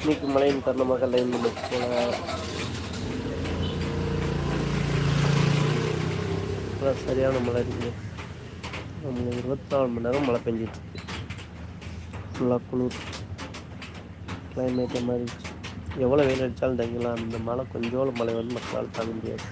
இன்னைக்கு மழையின் காரணமாக லைன் போல அதான் சரியான மழை இருக்குது நம்ம இருபத்தி நாலு மணி நேரம் மழை பெஞ்சிட்டு இருக்கு ஃபுல்லாக குளிர் கிளைமேட்டை மாதிரி எவ்வளோ வெயில் அடித்தாலும் தங்கிக்கலாம் அந்த மழை கொஞ்சோள மழை வந்து மக்களால் தாங்க முடியாது.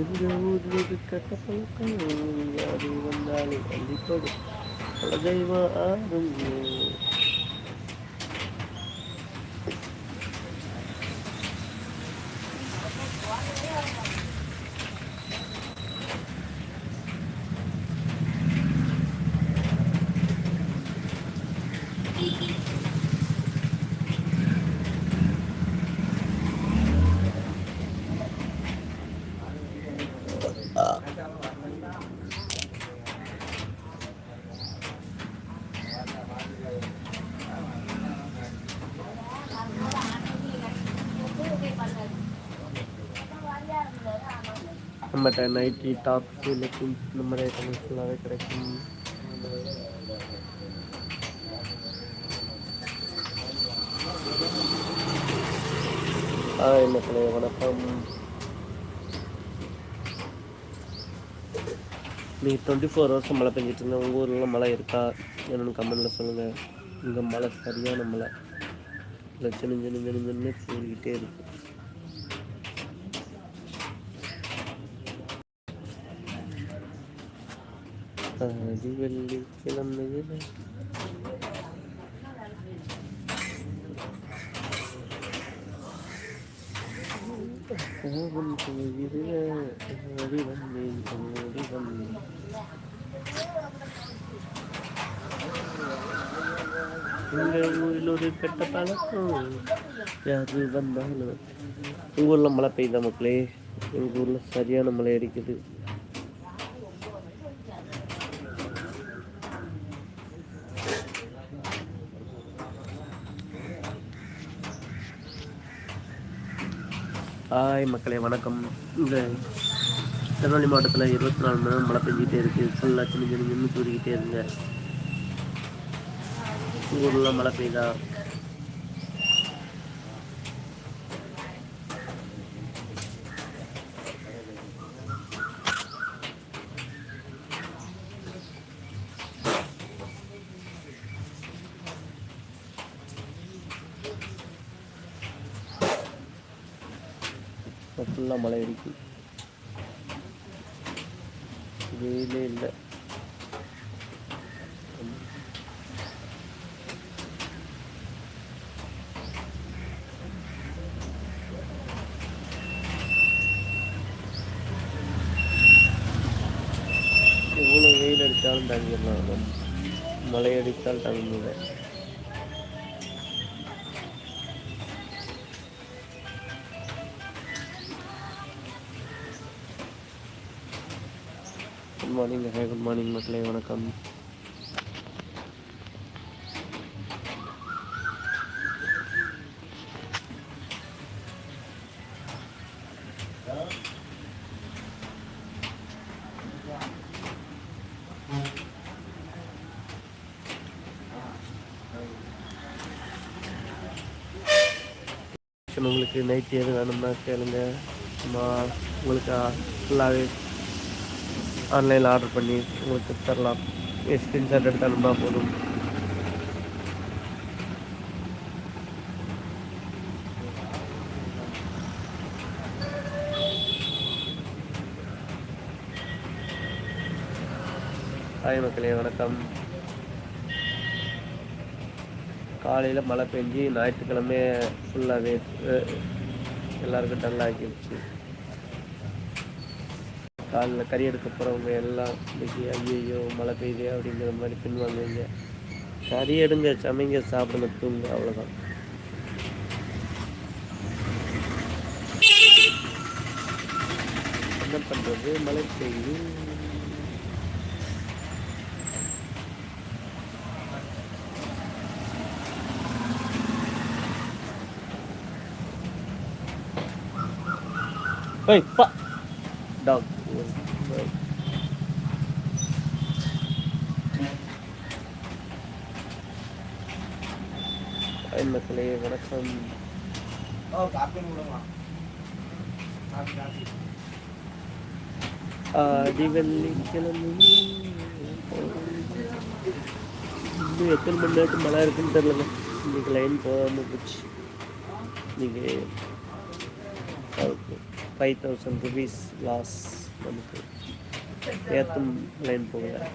எங்க ஊரில் கட்ட பழக்கம் யாரு வந்தாலும் கண்டிப்பது பல தெய்வம் ஆடும் நம்மகிட்ட நைட்டி டாப்ஸ் லெக்கின்ஸ் இந்த மாதிரி ஐட்டம்ஸ் ஃபுல்லாகவே கிடைக்கும். ஹாய் மக்களே வணக்கம். நீ டுவெண்ட்டி ஃபோர் ஹவர்ஸ் மழை பெஞ்சிட்டு இருந்தேன் உங்கள் ஊர்லாம் மழை இருக்கா? என்னென்னு கமெண்ட்டில் சொல்லுங்கள் இங்கே மழை சரியான மழை. இல்லை சின்ன சின்ன சின்ன சின்ன இருக்குது ஆதி வெள்ளி கிழமையில் கோபம் செய்கிற ஓடி வந்தேன் ஓடி வந்தேன் எங்கள் ஊரில் ஒரு கெட்ட பழக்கம் யாரு வந்தாலும் உங்கள் ஊரில் மழை பெய்யுதா மக்களே எங்கள் ஊரில் சரியான மழை அடிக்குது ஹாய் மக்களே வணக்கம். இந்த திருநெல்வேலி மாவட்டத்தில் இருபத்தி நாலு மணி நேரம் மழை பெஞ்சிக்கிட்டே இருக்குது ஃபுல்லாக சின்ன சின்ன நின்று தூரிக்கிட்டே இருங்க. ஊரெலாம் மழை பெய்யுதா வெயில் அடித்தாலும் தாங்கிடலாம் மழை அடித்தால் தாங்க குட் மார்னிங் குட் மார்னிங் மக்களே. வணக்கம் உங்களுக்கு நைட் எது வேணும்னா கேளுங்க. சும்மா உங்களுக்கு? ஃபுல்லாகவே ஆன்லைனில் ஆர்டர் பண்ணி உங்களுக்கு தரலாம். ஸ்க்ரீன்ஷாட் எடுத்து அனுப்பினா போதும். ஹாய் மக்களே வணக்கம். காலையில் மழை பெஞ்சு ஞாயிற்றுக்கிழமை ஃபுல்லாகவே எல்லாருக்கும் டல் ஆக்கிடுச்சு காலில் கறி எடுக்க போகிறவங்க எல்லாம் இன்னைக்கு ஐயோ மழை பெய்யுது அப்படிங்கிற மாதிரி பின்வாங்குவீங்க. கறி எடுங்க சமைங்க சாப்பிடுங்க தூங்க அவ்வளோதான் என்ன பண்ணுறது மழை பெய்யுது. Hey, fuck! Dog. Ay, மக்களே வணக்கம் ஆடி வெள்ளிக்கிழமை இன்னும் எத்தனை மணி நேரத்துக்கு மழை இருக்குன்னு தெரிலங்க இன்னைக்கு லைன் போகாமல் போச்சு நீங்கள் ஃபைவ் தௌசண்ட் ருபீஸ் லாஸ் நமக்கு ஏற்றும் லைன் போகல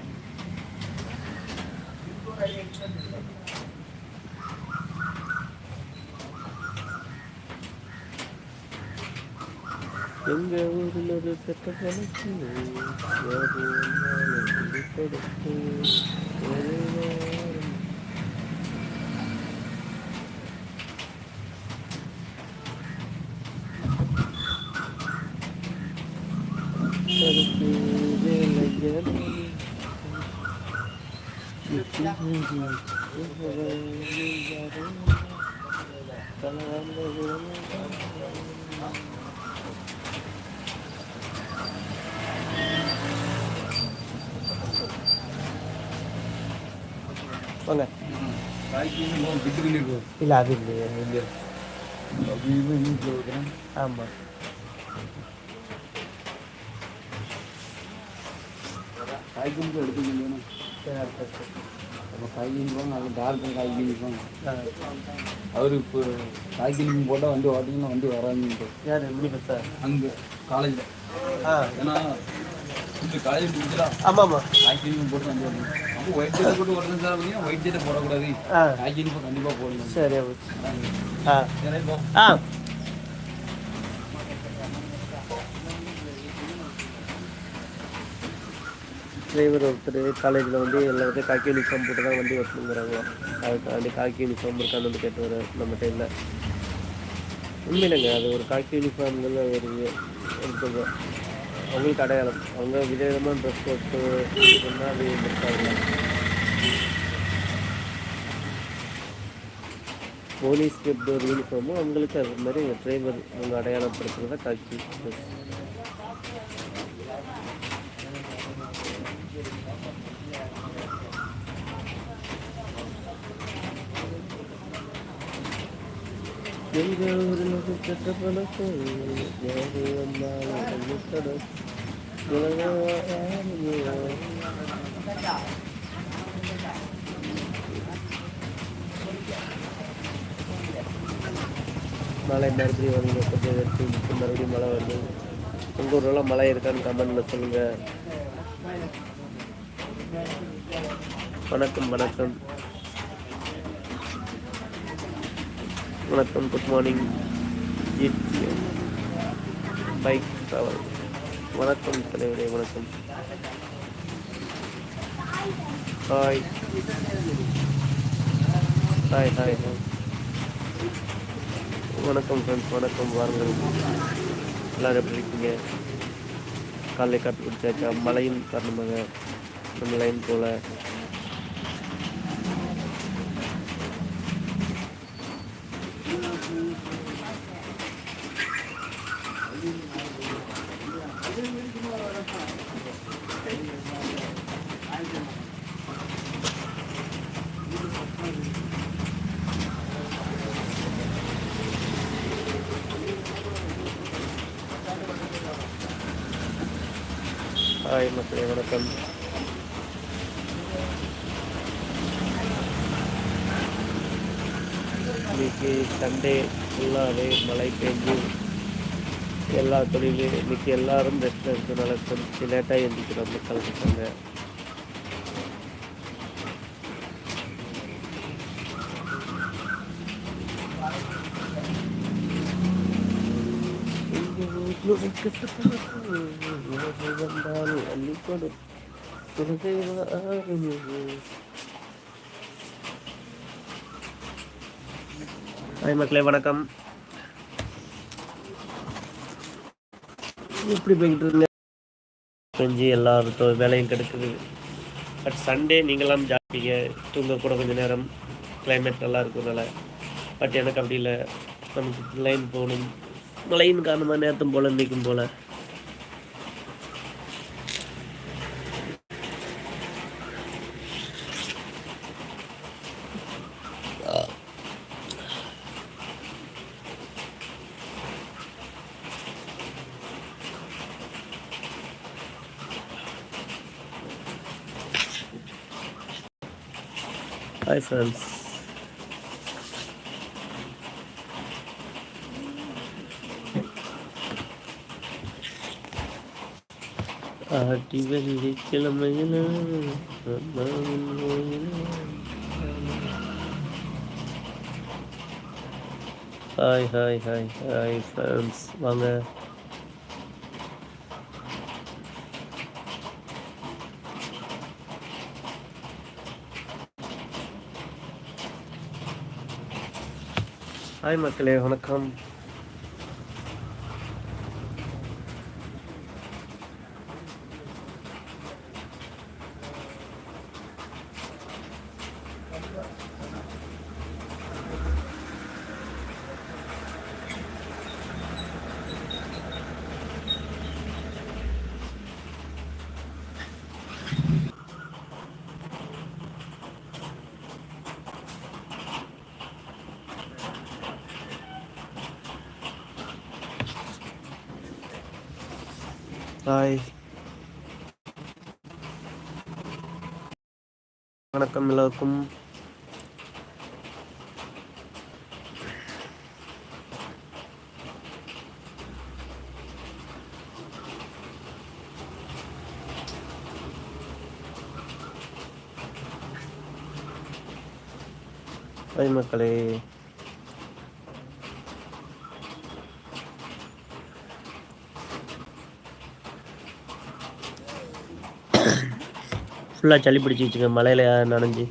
எங்க ஊரில் ஒரு பெற்ற பழக்கு யாரு வந்தாலும் இது கொடுத்து ஒரு வாரம் கருப்பு வேலையன் வாங்க இல்லை அது இல்லையே ஆமாம் காய்கறி எடுத்துக்கணும் அப்போ காய்கறி போங்க அது டாக்டர் காய்கறி போங்க அவர் இப்போ காய்கறி போட்டால் வந்து ஓட்டிங்கன்னா வந்து வராதுன்ட்டு. யார் எப்படி பார்த்தா? அங்கே காலேஜில் ஆ. ஏன்னா காலேஜ் முடிச்சா ஆமாம் ஆமாம் காய்கறி போட்டு வந்து வரணும் அப்போ ஒயிட் ஷர்ட் போட்டு வரணும் சார் அப்படின்னா ஒயிட் ஷர்ட்டை போடக்கூடாது. காய்கறி கண்டிப்பாக போடணும். சரி ஆ. சரி ஆ. டிரைவர் ஒருத்தர் காலேஜில் வந்து எல்லாத்தையும் காக்கி யூனிஃபார்ம் போட்டு தான் வண்டி ஓட்டணுங்கிறாங்க. அதுக்காண்டி காக்கி யூனிஃபார்ம் இருக்கான்னு வந்து கேட்டு வர நம்மகிட்ட இல்லை. உண்மையிலங்க அது ஒரு காக்கி யூனிஃபார்ம்ங்கிறது ஒரு இது அவங்களுக்கு அடையாளம். அவங்க விதவிதமான ட்ரெஸ் போட்டு சொன்னால் அது இருக்காங்க. போலீஸ்க்கு எப்படி ஒரு யூனிஃபார்மோ அவங்களுக்கு அது மாதிரி டிரைவர் அவங்க அடையாளப்படுத்துறதா காக்கி ட்ரெஸ் எங்க ஊரில் கெட்ட பழக்கம் யாரு வந்தாலும் வந்து மழை மறுபடியும் வருங்க கொஞ்சம் எடுத்து விட்டு மறுபடியும் மழை வருது உங்கள் ஊரில் மழை இருக்கான்னு கமெண்டில் சொல்லுங்கள் வணக்கம் வணக்கம். வணக்கம் குட் மார்னிங் பைக் ட்ராவல் வணக்கம் தலைவரே வணக்கம் ஹாய் ஹாய் ஹாய் ஹாய் வணக்கம் ஃப்ரெண்ட்ஸ் வணக்கம் வாருங்கள் எல்லோரும் எப்படி இருக்கீங்க காலை காட்டு பிடிச்சாச்சா மழையின் காரணமாக நம்ம லைன் போல் ஹாய் வணக்கம். இன்னைக்கு சண்டே ஃபுல்லாகவே மழை பெஞ்சு எல்லா தொழிலும் இன்னைக்கு எல்லாரும் ரெஸ்ட் எடுத்தனால கொஞ்சம் லேட்டாக எழுந்திக்கிறோம் மக்கள் இருக்காங்க Look at the வந்தால் அள்ளி கொடு உலகை ஹாய் மக்களே வணக்கம். எப்படி போய்கிட்டு இருந்தேன். செஞ்சு எல்லாருக்கும் வேலையும் கிடைக்குது. பட் சண்டே நீங்களாம் ஜாப்பிங்க தூங்க கூட கொஞ்சம் நேரம். கிளைமேட் நல்லா இருக்கிறதுனால. பட் எனக்கு அப்படி இல்லை. நமக்கு லைன் போகணும். மழையின் காரணமாக நேரத்தும் போல் இன்றைக்கும் போல். ஃப்ரெண்ட்ஸ் ஆட்டி வெள்ளி கிழமையில hi hi hi hi friends வாங்க ஹாய் மக்களே வணக்கம். ஹாய் வணக்கம் எல்லாருக்கும். ஹாய் மக்களே. ஃபுல்லாக சளி பிடிச்சிச்சுங்க மலையில் நனைஞ்சு?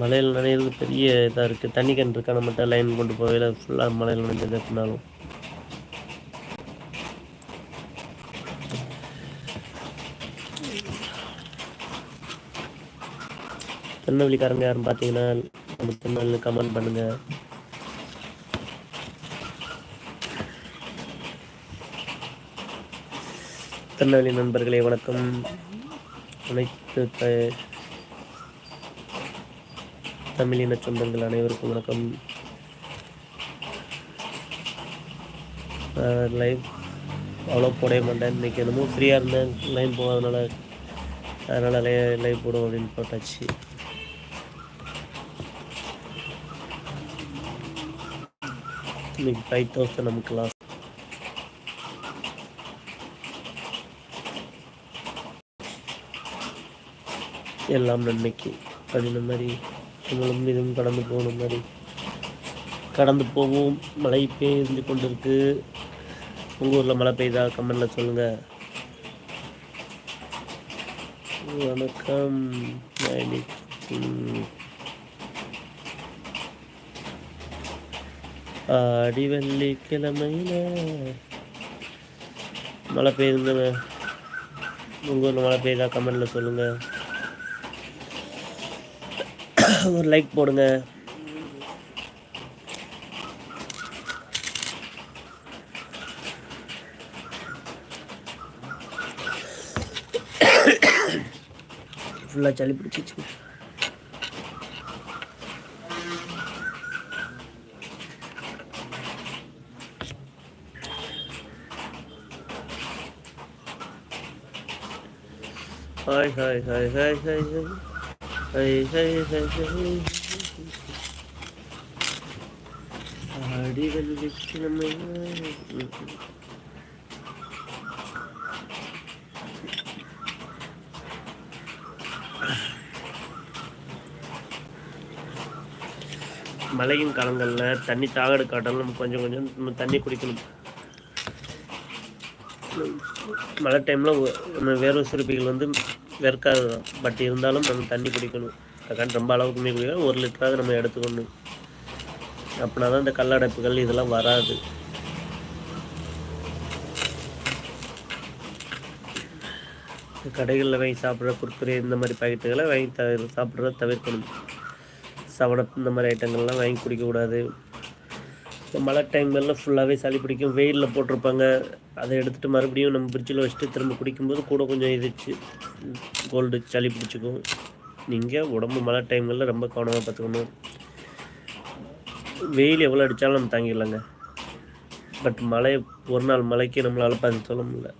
மலையில் நனையிறது பெரிய இதாக இருக்குது தண்ணி கண் இருக்கா? நம்மகிட்ட லைன் கொண்டு போகல ஃபுல்லாக மலையில் நனைஞ்சது எப்படினாலும். திருநெல்வேலிக்காரங்க யாரும் பார்த்தீங்கன்னா நம்ம திருநெல்வேலியில் கமெண்ட் பண்ணுங்கள் திருநெல்வேலி நண்பர்களே வணக்கம். அனைத்து த தமிழின சொந்தங்கள் அனைவருக்கும் வணக்கம். லைவ் அவ்வளோ போடவே மாட்டேன். இன்றைக்கி என்னமோ ஃப்ரீயாக இருந்தேன். லைன் போகாதனால அதனால் லை லைவ் போடும் அப்படின்னு போட்டாச்சு. இன்னைக்கு ஃபைவ் தௌசண்ட் நமக்கு லாஸ் எல்லாம் நன்மைக்கு அப்படின்ற மாதிரி நம்மளும் இதுவும் கடந்து போகணும் மாதிரி. கடந்து போவோம் மழை பெய்து கொண்டிருக்கு. உங்கள் ஊரில் மழை பெய்தா கமெண்டில் சொல்லுங்கள் வணக்கம். ஆடி வெள்ளிக்கிழமையில் மழை பெய்யுதுங்க உங்கள் ஊரில் மழை பெய்தா கமெண்டில் சொல்லுங்கள் ஒரு லைக் போடுங்க. ஃபுல்லாக சளி பிடிச்சிச்சு hi hi hi hi hi hi ஆடிகள் விக்கிரமை மழையின் காலங்களில் தண்ணி தாகடு காட்டணும் நம்ம கொஞ்சம் கொஞ்சம் தண்ணி குடிக்கணும் மழை டைமில் நம்ம வேர்வை சுரப்பிகள் வந்து வெறுக்காது தான். பட் இருந்தாலும் நம்ம தண்ணி குடிக்கணும். அதுக்காண்டி ரொம்ப அளவுக்கு அளவுக்குமே குடிக்கணும். ஒரு லிட்டராக நம்ம எடுத்துக்கணும். அப்படின்னா தான் இந்த கல்லடைப்புகள் இதெல்லாம் வராது. கடைகளில் வாங்கி சாப்பிட்ற குர்குரே இந்த மாதிரி பாக்கெட்டுகளை வாங்கி த சாப்பிட்றத தவிர்க்கணும். சவனப் இந்த மாதிரி ஐட்டங்கள்லாம் வாங்கி குடிக்கக்கூடாது. மழை டைம்களில் ஃபுல்லாகவே சளி பிடிக்கும். வெயிலில் போட்டிருப்பாங்க. அதை எடுத்துகிட்டு மறுபடியும் நம்ம ஃப்ரிட்ஜில் வச்சுட்டு திரும்ப குடிக்கும்போது கூட கொஞ்சம் இதுச்சு கோல்டு சளி பிடிச்சிக்கும். நீங்கள் உடம்பு மழை டைம்களில் ரொம்ப கவனமாக பார்த்துக்கணும். வெயில் எவ்வளோ அடித்தாலும் நம்ம தாங்கிடலாங்க. பட் மழை ஒரு நாள் மழைக்கு நம்மளால் பார்த்து சொல்ல முடியல.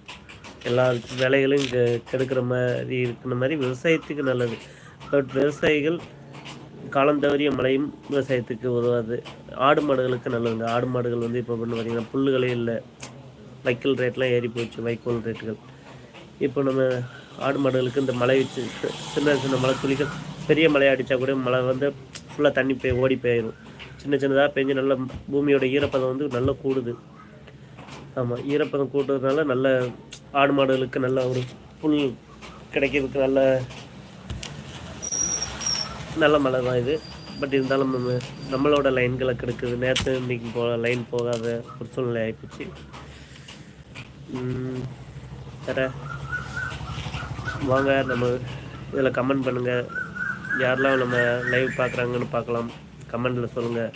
எல்லா வேலைகளையும் இங்கே கெடுக்கிற மாதிரி இருக்கிற மாதிரி விவசாயத்துக்கு நல்லது. பட் விவசாயிகள் காலந்தவறிய மழையும் விவசாயத்துக்கு உதவாது. ஆடு மாடுகளுக்கு நல்லதுங்க. ஆடு மாடுகள் வந்து இப்போ பண்ண பார்த்தீங்கன்னா புல்லுகளே இல்லை. வைக்கோல் ரேட்லாம் ஏறி போச்சு வைக்கோல் ரேட்டுகள் இப்போ நம்ம ஆடு மாடுகளுக்கு இந்த மழை வச்சு சின்ன சின்ன மழை துளிகள் பெரிய மழை அடித்தா கூட மழை வந்து ஃபுல்லாக தண்ணி போய் ஓடி போயிடும் சின்ன சின்னதாக பெஞ்சு நல்ல பூமியோட ஈரப்பதம் வந்து நல்லா கூடுது. ஆமாம் ஈரப்பதம் கூட்டுறதுனால நல்ல ஆடு மாடுகளுக்கு நல்ல ஒரு புல் கிடைக்கிறதுக்கு நல்ல நல்ல மழை தான் இது. பட் இருந்தாலும் நம்ம நம்மளோட லைன்களை கெடுக்குது. நேற்று இன்னைக்கு போ லைன் போகாத ஒரு சூழ்நிலை ஆகிப்போச்சு உம், வேற? வாங்க நம்ம இதில் கமெண்ட் பண்ணுங்கள் யாரெல்லாம் நம்ம லைவ் பார்க்குறாங்கன்னு பார்க்கலாம் கமெண்டில் சொல்லுங்கள்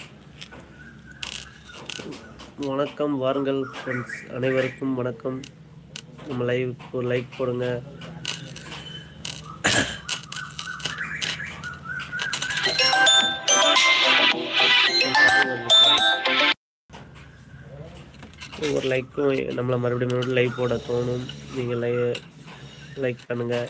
வணக்கம் வாருங்கள் ஃப்ரெண்ட்ஸ் அனைவருக்கும் வணக்கம். நம்ம லைவ் ஒரு லைக் போடுங்கள் ஒரு லைக்கும் நம்மளை மறுபடியும் மறுபடியும் லைக் போட தோணும். நீங்கள் லை லைக் பண்ணுங்கள்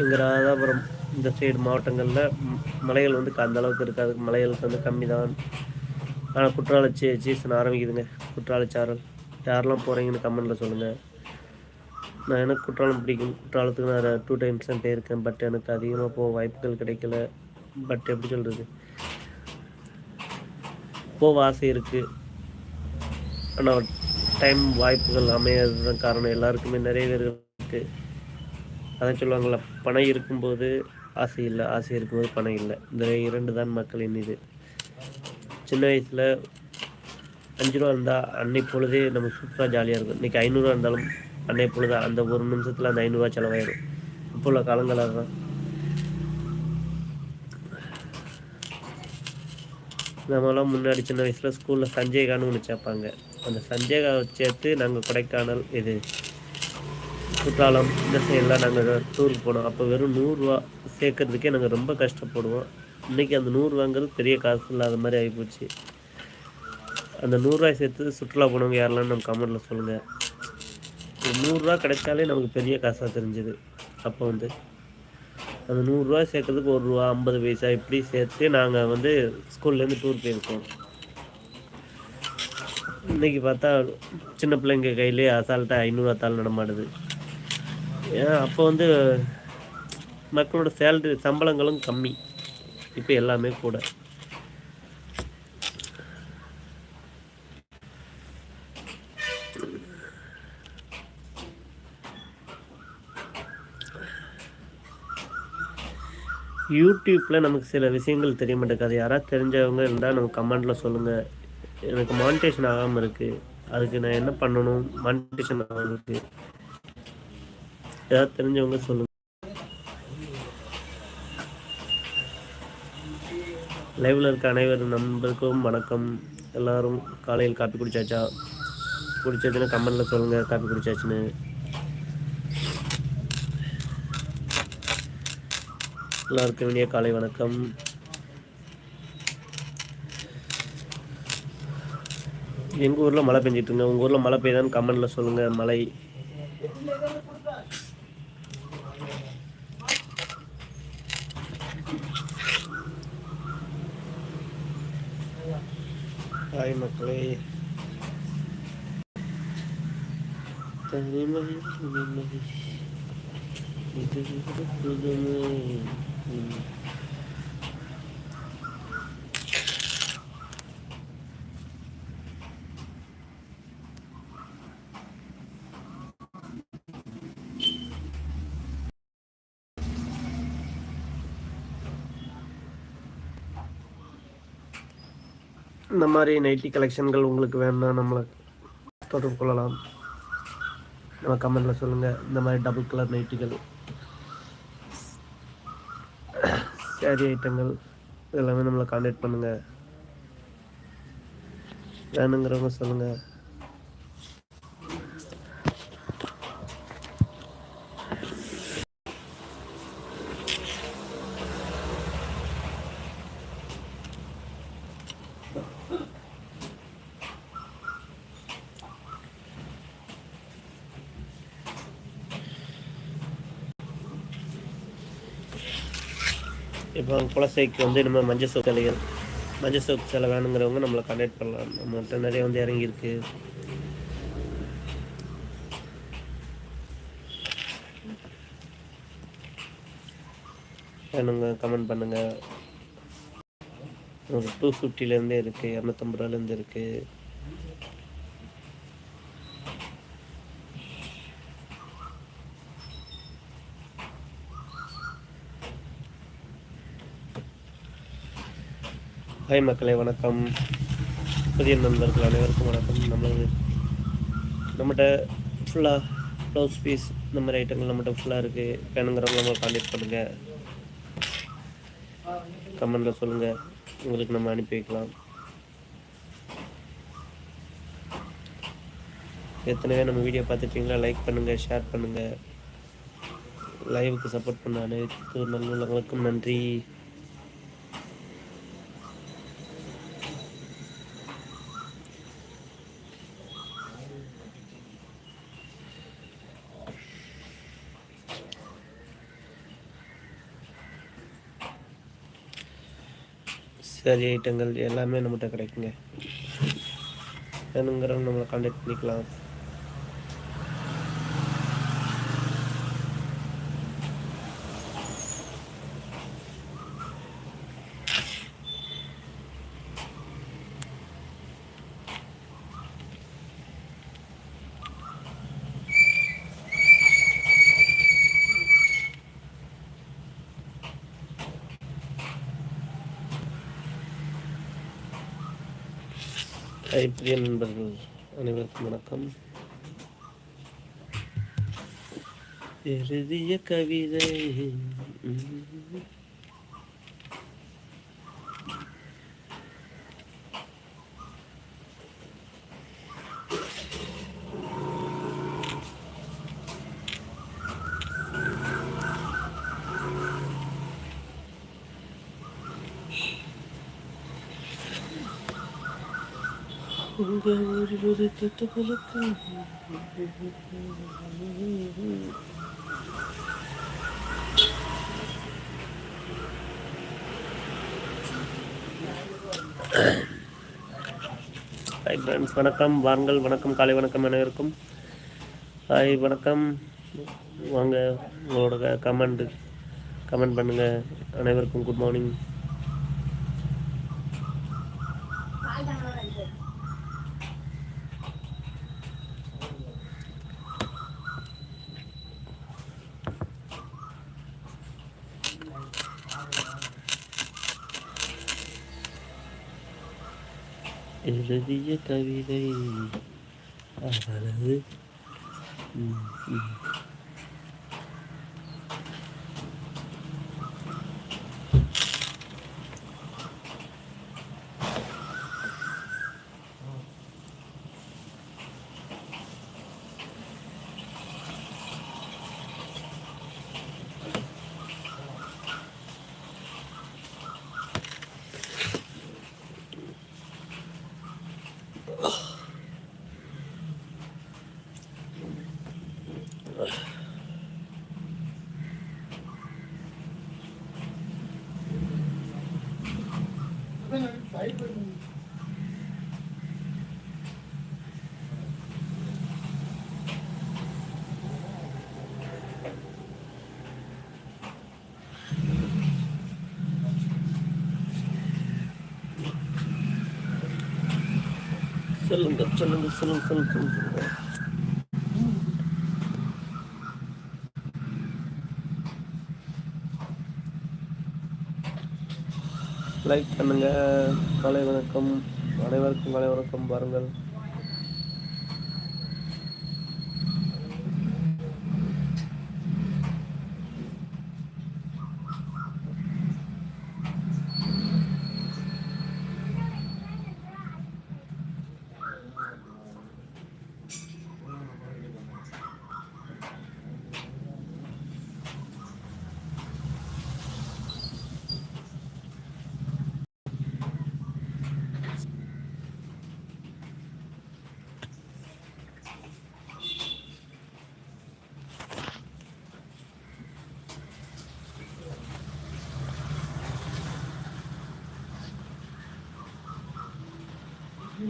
எங்கள் ராதாபுரம் இந்த சைடு மாவட்டங்களில் மலைகள் வந்து அந்த அளவுக்கு இருக்காது. மலைகளுக்கு வந்து கம்மி தான் ஆனால் குற்றால சீ சீசன் ஆரம்பிக்குதுங்க. குற்றாலச்சாரல். யாரெல்லாம் போகிறீங்கன்னு கமெண்டில் சொல்லுங்கள் நான் எனக்கு குற்றாலம் பிடிக்கும். குற்றாலத்துக்கு நான் டூ டைம்ஸ் தான் போயிருக்கேன். பட் எனக்கு அதிகமாக போக வாய்ப்புகள் கிடைக்கல. பட் எப்படி சொல்கிறது போக ஆசை இருக்குது ஆனால் டைம் வாய்ப்புகள் அமையாதது தான் காரணம். எல்லாருக்குமே நிறைய பேர் இருக்குது அதான் சொல்லுவாங்கள பணம் இருக்கும்போது ஆசை இல்லை. ஆசை இருக்கும்போது பணம் இல்லை. இந்த இரண்டு தான் மக்களின் இது. சின்ன வயசில் அஞ்சு ரூபா இருந்தால் அன்னைக்கு பொழுதே நம்ம சூப்பராக ஜாலியாக இருக்கும். இன்றைக்கி ஐநூறுரூவா இருந்தாலும் அன்னை பொழுது அந்த ஒரு நிமிஷத்தில் அந்த ஐநூறுரூவா செலவாயிடும். இப்போ உள்ள காலங்கள் அதுதான். நம்மலாம் முன்னாடி சின்ன வயசில் ஸ்கூலில் சஞ்சய்கான்னு ஒன்று சேர்ப்பாங்க. அந்த சஞ்சய்காவை சேர்த்து நாங்கள் கொடைக்கானல் இது குற்றாலம் இந்த சைடெலாம் நாங்கள் டூருக்கு போனோம். அப்போ வெறும் நூறுரூவா சேர்க்கறதுக்கே நாங்கள் ரொம்ப கஷ்டப்படுவோம். இன்றைக்கி அந்த நூறுரூவாங்கிறது பெரிய காசு இல்லாத மாதிரி ஆகிப்போச்சு அந்த நூறுரூவாய் சேர்த்து சுற்றுலா போனவங்க யாரெல்லாம் நம்ம கமெண்டில் சொல்லுங்கள் ஒரு நூறுரூவா கிடைச்சாலே நமக்கு பெரிய காசாக தெரிஞ்சுது. அப்போ வந்து அந்த நூறுரூவா சேர்க்கறதுக்கு ஒரு ரூபா ஐம்பது பைசா இப்படி சேர்த்து நாங்கள் வந்து ஸ்கூல்லேருந்து டூர் போயிருக்கோம். இன்றைக்கி பார்த்தா சின்ன பிள்ளைங்க கையிலே அசால்ட்டாக ஐநூறுவா தாள் நடமாடுது. ஏன்னா அப்போ வந்து மக்களோட சேலரி சம்பளங்களும் கம்மி. இப்போ எல்லாமே கூட. யூடியூப்பில் நமக்கு சில விஷயங்கள் தெரிய மாட்டேங்குது யாராவது தெரிஞ்சவங்க இருந்தால் நம்ம கமெண்டில் சொல்லுங்கள் எனக்கு மானிட்டேஷன் ஆகாமல் இருக்குது அதுக்கு நான் என்ன பண்ணணும்? மானிட்டேஷன் இருக்குது ஏதாவது தெரிஞ்சவங்க சொல்லுங்கள் லைவில் இருக்க அனைவர் நண்பருக்கும் வணக்கம். எல்லோரும் காலையில் காப்பி குடிச்சாச்சா? குடிச்சதுன்னா கமெண்டில் சொல்லுங்கள் காப்பி குடிச்சாச்சுன்னு. எல்லாருக்கும் இனிய காலை வணக்கம். எங்கள் ஊரில் மழை பெஞ்சிட்டுருங்க உங்கள் ஊரில் மழை பெய்யுதான்னு கமெண்டில் சொல்லுங்கள் மழை. ஹாய் மக்களே. தனிமை இது புதுமை. இந்த மாதிரி நைட்டி கலெக்ஷன்கள் உங்களுக்கு வேணும்னா நம்மளை தொடர்பு கொள்ளலாம். நம்ம கமெண்டில் சொல்லுங்கள் இந்த மாதிரி டபுள் கலர் நைட்டிகள் சேரீ ஐட்டங்கள் எல்லாமே நம்மளை காண்டாக்ட் பண்ணுங்கள் வேணுங்கிறவங்க சொல்லுங்கள் இப்போ குலசைக்கு வந்து நம்ம மஞ்சள் சோப்பு சிலைகள் மஞ்சள் சோப்பு சிலை வேணுங்கிறவங்க நம்மளை காண்டாக்ட் பண்ணலாம். நம்மகிட்ட நிறைய வந்து இறங்கியிருக்கு. வேணுங்க கமெண்ட் பண்ணுங்கள் ஒரு டூ ஃபிஃப்டிலேருந்தே இருக்குது இரநூத்தம்பது ரூபாலேருந்து இருக்குது ஹாய் மக்களே வணக்கம். புதிய நண்பர்கள் அனைவருக்கும் வணக்கம். நம்மளது நம்மகிட்ட ஃபுல்லாக ப்ளவுஸ் பீஸ் இந்த மாதிரி ஐட்டங்கள் நம்மகிட்ட ஃபுல்லாக இருக்குது வேணுங்கிறவங்க நம்ம கான்டாக்ட் பண்ணுங்கள் கமெண்டில் சொல்லுங்கள் உங்களுக்கு நம்ம அனுப்பி வைக்கலாம். எத்தனையோ நம்ம வீடியோ பார்த்துட்டீங்களா? லைக் பண்ணுங்கள் ஷேர் பண்ணுங்கள் லைவுக்கு சப்போர்ட் பண்ண அனைத்து நல்லுள்ளவங்களுக்கும் நன்றி. சரி ஐட்டங்கள் எல்லாமே நம்மகிட்ட கிடைக்குங்க. வேணுங்கிறவங்க நம்மளை காண்டாக்ட் பண்ணிக்கலாம் ஹாய் பிரிய நண்பர்கள் அனைவருக்கும் வணக்கம். எழுதிய கவிதை. ம். ஹாய் ஃப்ரெண்ட்ஸ் வணக்கம். வாருங்கள். வணக்கம். காலை வணக்கம் அனைவருக்கும். ஹாய் வணக்கம். வாங்க. உங்களோட கமெண்ட் கமெண்ட் பண்ணுங்கள் அனைவருக்கும் குட் மார்னிங் எழுதிய கவிதை அவளது சொல்லுங்க சொல்லுங்க சொல்லுங்க சொல்லுங்க சொல்லுங்க. லைக் பண்ணுங்க. காலை வணக்கம். அனைவருக்கும் காலை வணக்கம். பாருங்கள்.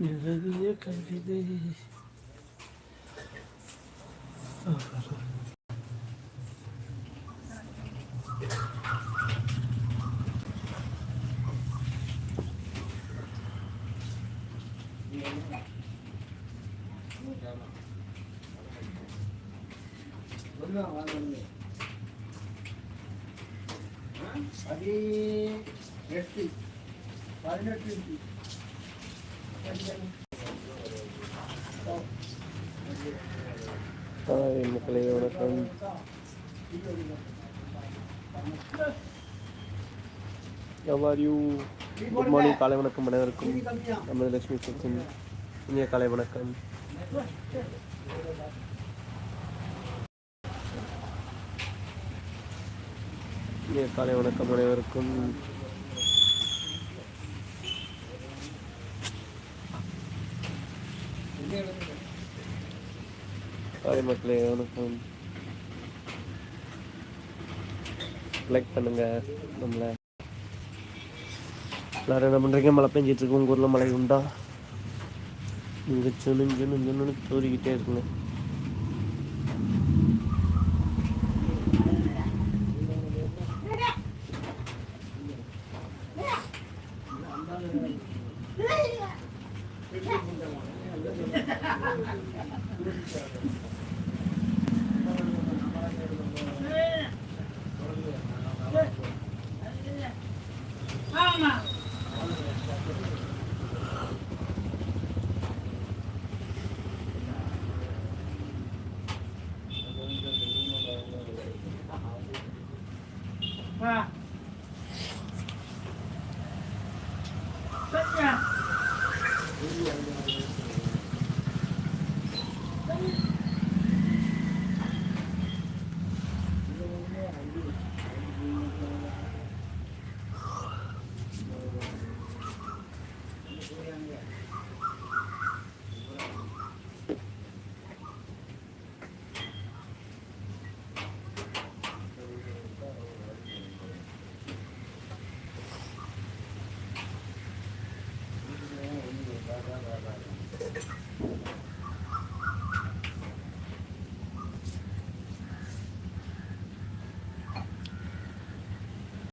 நிறைய கவிதை అది எவ்வாறு யூ குட் மார்னிங் காலை வணக்கம் அனைவருக்கும். நமது லட்சுமி சுக்கும் இனிய காலை வணக்கம் இனிய காலை வணக்கம் அனைவருக்கும். காலை மக்களே வணக்கம். லைக் பண்ணுங்க நம்மளை. எல்லாரும் என்ன பண்ணுறீங்க மழை பெஞ்சிட்டு இருக்கு. உங்கள் ஊரில் மழை உண்டா? இங்கே சுனு சுனு சுனு தூரிக்கிட்டே இருக்குங்க.